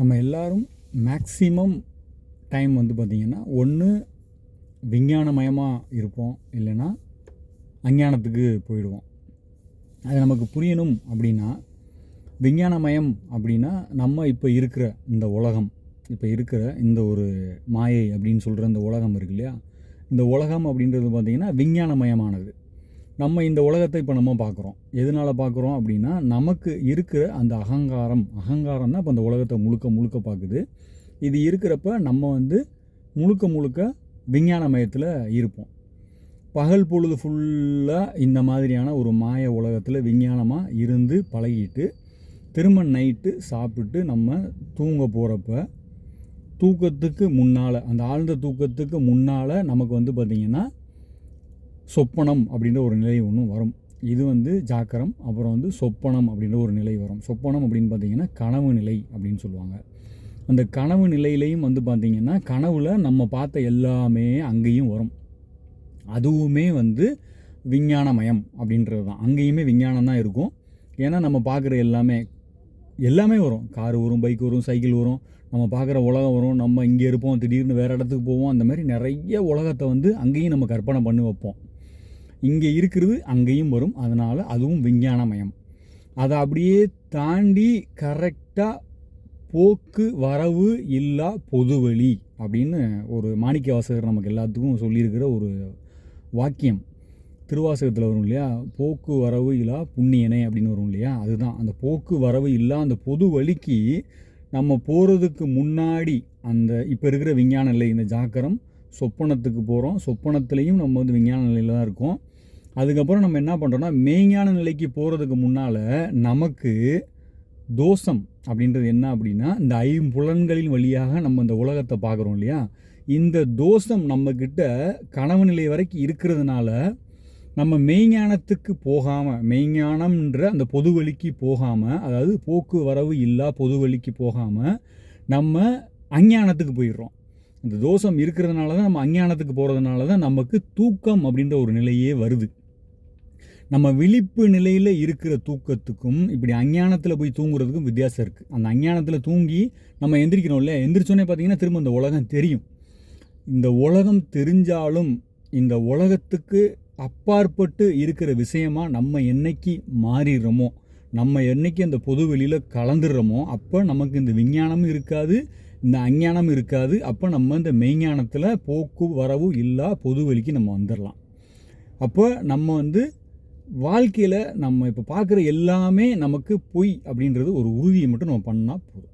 நம்ம எல்லாரும் maximum time வந்து பார்த்திங்கன்னா ஒன்று விஞ்ஞானமயமாக இருப்போம். இல்லைன்னா அஞ்ஞானத்துக்கு போயிடுவோம். அது நமக்கு புரியணும் அப்படின்னா விஞ்ஞானமயம் அப்படின்னா நம்ம இப்போ இருக்கிற இந்த உலகம் இப்போ இருக்கிற இந்த ஒரு மாயை அப்படின்னு சொல்கிற இந்த உலகம் இருக்கு இல்லையா? இந்த உலகம் அப்படின்றது பார்த்திங்கன்னா விஞ்ஞானமயமானது. நம்ம இந்த உலகத்தை இப்போ நம்ம பார்க்குறோம் எதனால் பார்க்குறோம் அப்படின்னா நமக்கு இருக்கிற அந்த அகங்காரம் அகங்காரம் தான் இப்போ அந்த உலகத்தை முழுக்க முழுக்க பார்க்குது இது இருக்கிறப்ப நம்ம வந்து முழுக்க முழுக்க விஞ்ஞான மயத்தில் இருப்போம். பகல் பொழுது ஃபுல்லாக இந்த மாதிரியான ஒரு மாய உலகத்தில் விஞ்ஞானமாக இருந்து பழகிட்டு திரும்ப நைட்டு சாப்பிட்டு நம்ம தூங்க போகிறப்ப தூக்கத்துக்கு முன்னால் அந்த ஆழ்ந்த தூக்கத்துக்கு முன்னால் நமக்கு வந்து பார்த்திங்கன்னா சொப்பனம் அப்படின்ற ஒரு நிலை ஒன்று வரும். இது வந்து ஜாக்கரம் அப்புறம் வந்து சொப்பனம் அப்படின்ற ஒரு நிலை வரும். சொப்பனம் அப்படின்னு பார்த்தீங்கன்னா கனவு நிலை அப்படின்னு சொல்லுவாங்க. அந்த கனவு நிலையிலையும் வந்து பார்த்திங்கன்னா கனவில் நம்ம பார்த்த எல்லாமே அங்கேயும் வரும். அதுவுமே வந்து விஞ்ஞானமயம் அப்படின்றது தான். அங்கேயுமே விஞ்ஞானம் தான் இருக்கும். ஏன்னா நம்ம பார்க்குற எல்லாமே எல்லாமே வரும். கார் வரும் பைக் வரும் சைக்கிள் வரும். நம்ம பார்க்குற உலகம் வரும். நம்ம இங்கே இருப்போம் திடீர்னு வேறு இடத்துக்கு போவோம். அந்த மாதிரி நிறைய உலகத்தை வந்து அங்கேயும் நம்ம கற்பனை பண்ணி வைப்போம். இங்கே இருக்கிறது அங்கேயும் வரும். அதனால் அதுவும் விஞ்ஞானமயம். அதை அப்படியே தாண்டி கரெக்டாக போக்கு வரவு இல்லா பொதுவெளி அப்படின்னு ஒரு மாணிக்க வாசகர் நமக்கு எல்லாத்துக்கும் சொல்லியிருக்கிற ஒரு வாக்கியம். திருவாசகத்தில் வரும் இல்லையா? போக்கு வரவு இல்லா புண்ணியனே அப்படின்னு வரும் இல்லையா? அதுதான். அந்த போக்கு வரவு இல்லா அந்த பொது வழிக்கு நம்ம போகிறதுக்கு முன்னாடி அந்த இப்போ இருக்கிற விஞ்ஞான நிலை இந்த ஜாக்கரம் சொப்பனத்துக்கு போகிறோம் சொப்பனத்துலேயும் நம்ம வந்து விஞ்ஞான நிலையில் தான் இருக்கோம். அதுக்கப்புறம் நம்ம என்ன பண்ணுறோன்னா மெய்ஞான நிலைக்கு போகிறதுக்கு முன்னால் நமக்கு தோஷம் அப்படின்றது என்ன அப்படின்னா இந்த ஐம்புலன்களின் வழியாக நம்ம இந்த உலகத்தை பார்க்குறோம் இல்லையா? இந்த தோஷம் நம்மக்கிட்ட கனவு நிலை வரைக்கும் இருக்கிறதுனால நம்ம மெய்ஞானத்துக்கு போகாமல் மெய்ஞானம்ன்ற அந்த பொது வழிக்கு போகாமல் அதாவது போக்குவரவு இல்லா பொது வழிக்கு போகாமல் நம்ம அஞ்ஞானத்துக்கு போயிடுறோம். இந்த தோஷம் இருக்கிறதுனால தான் நம்ம அஞ்ஞானத்துக்கு போகிறதுனால தான் நமக்கு தூக்கம் அப்படின்ற ஒரு நிலையே வருது. நம்ம விழிப்பு நிலையில் இருக்கிற தூக்கத்துக்கும் இப்படி அஞ்ஞானத்தில் போய் தூங்குறதுக்கும் வித்தியாசம் இருக்குது அந்த அஞ்ஞானத்தில் தூங்கி நம்ம எந்திரிக்கிறோம்ல இல்லையா? எந்திரிச்சோன்னே பார்த்தீங்கன்னா திரும்ப இந்த உலகம் தெரியும். இந்த உலகம் தெரிஞ்சாலும் இந்த உலகத்துக்கு அப்பாற்பட்டு இருக்கிற விஷயமா நம்ம என்னைக்கு மாறிடுறோமோ நம்ம என்னைக்கு அந்த பொது வெளியில் கலந்துடுறோமோ அப்போ நமக்கு இந்த விஞ்ஞானமும் இருக்காது இந்த அஞ்ஞானம் இருக்காது. அப்போ நம்ம இந்த மெய்ஞானத்தில் போக்கு வரவு இல்லா பொது வெளிக்கு நம்ம வந்துடலாம். அப்போ நம்ம வந்து வாழ்க்கையில் நம்ம இப்போ பார்க்குற எல்லாமே நமக்கு பொய் அப்படின்றது ஒரு உறுதியை மட்டும் நம்ம பண்ணால் போதும்.